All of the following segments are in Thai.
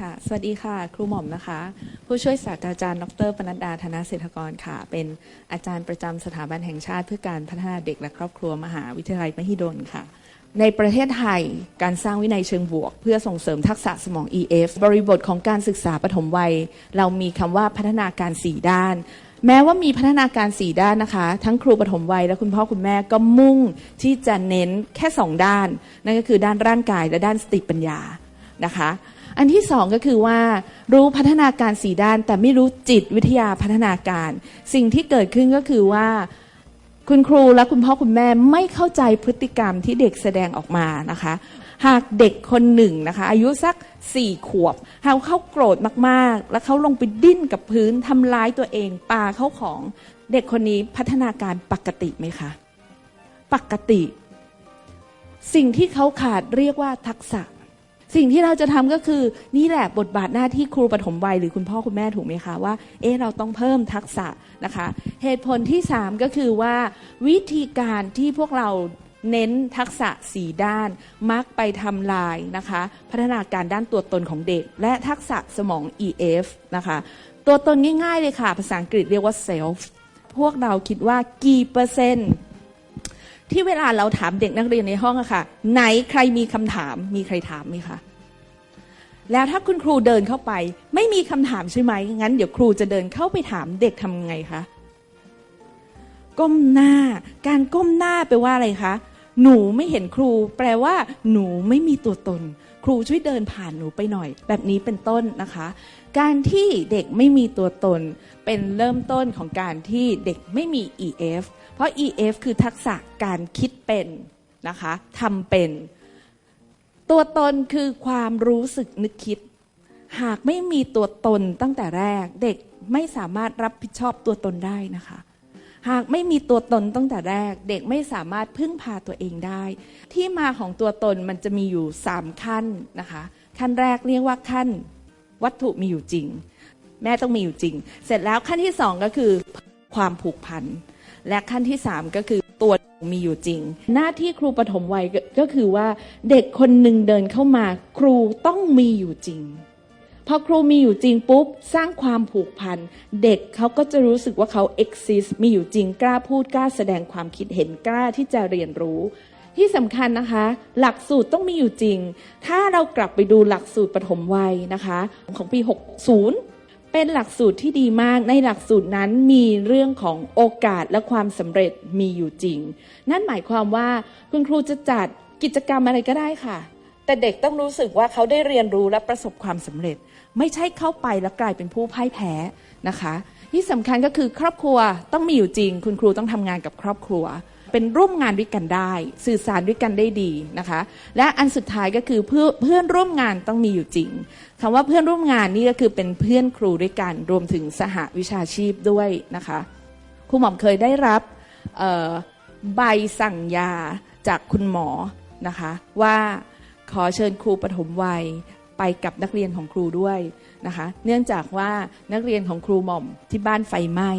ค่ะ สวัสดีค่ะ ครูหม่อมนะคะ ผู้ช่วยศาสตราจารย์ดรปนัดดาธนเศรษฐกรค่ะ เป็นอาจารย์ประจำสถาบันแห่งชาติเพื่อการพัฒนาเด็กและครอบครัวมหาวิทยาลัยมหิดลค่ะ ในประเทศไทยการสร้างวินัยเชิงบวก เพื่อส่งเสริมทักษะสมอง EF บริบทของการศึกษาปฐมวัย เรามีคำว่าพัฒนาการ 4 ด้านแม้ว่ามีพัฒนาการ 4 ด้านนะคะ ทั้งครูปฐมวัยและคุณพ่อคุณแม่ก็มุ่งที่จะเน้นแค่ 2 ด้าน นั่นก็คือด้านร่างกายและด้านสติปัญญานะคะ อันที่สองก็คือว่า รู้พัฒนาการสีด้าน แต่ไม่รู้จิตวิทยาพัฒนาการ สิ่งที่เกิดขึ้นก็คือว่าคุณครูและคุณพ่อคุณแม่ไม่เข้าใจพฤติกรรมที่เด็กแสดงออกมานะคะ หากเด็กคนหนึ่งนะคะ อายุสักสี่ขวบหากเขาโกรธมากๆ แล้วเขาลงไปดิ้นกับพื้นทำร้ายตัวเองปาเข้าของเด็กคนนี้พัฒนาการปกติไหมคะ ปกติ สิ่งที่เขาขาดเรียกว่าทักษะ สิ่งที่เราจะทำก็คือนี่แหละบทบาทหน้าที่ครูปฐมวัยหรือคุณพ่อคุณแม่ถูกไหมคะว่าเอ๊ะเราต้องเพิ่มทักษะนะคะ เหตุผลที่ 3 ก็คือว่า วิธีการที่พวกเราเน้นทักษะสีด้าน มักไปทำลายนะคะ พัฒนาการด้านตัวตนของเด็ก และทักษะสมอง EF นะคะ ตัวตนง่ายๆเลยค่ะ ภาษาอังกฤษเรียกว่า self พวกเราคิดว่ากี่เปอร์เซ็นต์ที่เวลาเราถามเด็กนักเรียนในห้องอะค่ะ ไหนใครมีคำถามมีใครถามไหมคะ แล้วถ้าคุณครูเดินเข้าไป ไม่มีคำถามใช่ไหม งั้นเดี๋ยวครูจะเดินเข้าไปถามเด็กทำไงคะ ก้มหน้า การก้มหน้าแปลว่าอะไรคะ หนูไม่เห็นครู แปลว่า หนูไม่มีตัวตน ครูช่วยเดินผ่านหนูไปหน่อย แบบนี้เป็นต้นนะคะ การที่เด็กไม่มีตัวตน เป็นเริ่มต้นของการที่เด็กไม่มี EF เพราะ EF คือทักษะการคิดเป็นนะคะทำเป็น ตัวตนคือความรู้สึกนึกคิด หากไม่มีตัวตนตั้งแต่แรก เด็กไม่สามารถรับผิดชอบตัวตนได้นะคะ หากไม่มีตัวตนตั้งแต่แรก เด็กไม่สามารถพึ่งพาตัวเองได้ ที่มาของตัวตนมันจะมีอยู่ 3 ขั้นนะคะ ขั้นแรกเรียกว่าขั้นวัตถุมีอยู่จริง แม่ต้องมีอยู่จริง เสร็จแล้วขั้นที่สองก็คือ ความผูกพันและขั้นที่สามก็คือ มีอยู่จริง หน้าที่ครูปฐมวัยก็คือว่าเด็กคนหนึ่งเดินเข้ามา ครูต้องมีอยู่จริงพอครูมีอยู่จริงปุ๊บ สร้างความผูกพัน เด็กเขาก็จะรู้สึกว่าเขา exist มีอยู่จริงกล้าพูดกล้าแสดงความคิดเห็นกล้าที่จะเรียนรู้ ที่สำคัญนะคะ หลักสูตรต้องมีอยู่จริง ถ้าเรากลับไปดูหลักสูตรปฐมวัยนะคะ ของปี 60 เป็นหลักสูตรที่ดีมากในหลักสูตรนั้นมีเรื่องของโอกาสและความสำเร็จมีอยู่จริง นั่นหมายความว่าคุณครูจะจัดกิจกรรมอะไรก็ได้ค่ะ แต่เด็กต้องรู้สึกว่าเขาได้เรียนรู้และประสบความสำเร็จ ไม่ใช่เข้าไปแล้วกลายเป็นผู้พ่ายแพ้นะคะ ที่สำคัญก็คือครอบครัวต้องมีอยู่จริง คุณครูต้องทำงานกับครอบครัว เป็นร่วมงานด้วยกันได้ สื่อสารด้วยกันได้ดีนะคะ และอันสุดท้ายก็คือเพื่อเพื่อนร่วมงานต้องมีอยู่จริงคำว่าเพื่อนร่วมงานนี่ก็คือเป็นเพื่อนครูด้วยกันรวมถึงสหวิชาชีพด้วยนะคะครูหม่อมเคยได้รับใบสั่งยาจากคุณหมอนะคะ ว่าขอเชิญครูปฐมวัยไปกับนักเรียนของครูด้วยนะคะ เนื่องจากว่านักเรียนของครูหม่อมที่บ้านไฟไหม้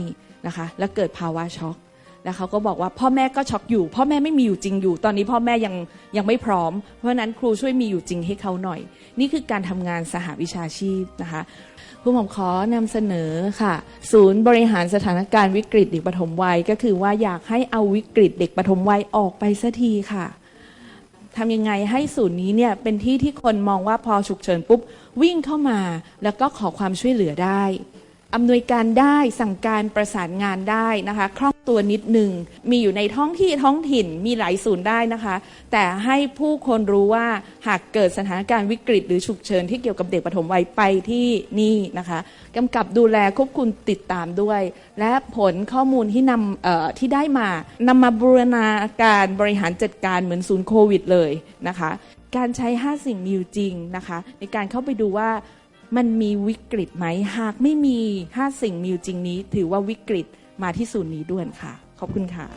นะคะ แล้วเกิดภาวะช็อก แล้วเขาก็บอกว่าพ่อแม่ก็ช็อกอยู่ พ่อแม่ไม่มีอยู่จริงอยู่ ตอนนี้พ่อแม่ยังยังไม่พร้อม เพราะนั้นครูช่วยมีอยู่จริงให้เขาหน่อย นี่คือการทำงานสหวิชาชีพนะคะครูผมขอนำเสนอค่ะ ศูนย์บริหารสถานการณ์วิกฤตเด็กปฐมวัย ก็คือว่าอยากให้เอาวิกฤตเด็กปฐมวัยออกไปสักทีค่ะทำยังไงให้ศูนย์นี้เนี่ยเป็นที่ที่คนมองว่าพอฉุกเฉินปุ๊บวิ่งเข้ามา แล้วก็ขอความช่วยเหลือได้ อำนวยการได้สั่งการประสานงานได้นะคะ คล่องตัวนิดหนึ่ง มีอยู่ในท้องที่ท้องถิ่นมีหลายศูนย์ได้นะคะ แต่ให้ผู้คนรู้ว่าหากเกิดสถานการณ์วิกฤต หรือฉุกเฉินที่เกี่ยวกับเด็กปฐมวัยไปที่นี่นะคะกำกับดูแลควบคุมติดตามด้วย และผลข้อมูลที่นำที่ได้มานำมาบูรณาการบริหารจัดการเหมือนศูนย์โควิดเลยนะคะ การใช้ 5 สิ่งมีอยู่จริงนะคะ ในการเข้าไปดูว่า มันมีวิกฤตไหมหากไม่มีถ้าสิ่งมีอยู่จริงนี้ ถือว่าวิกฤตมาที่ศูนย์นี้ด่วนค่ะ ขอบคุณค่ะ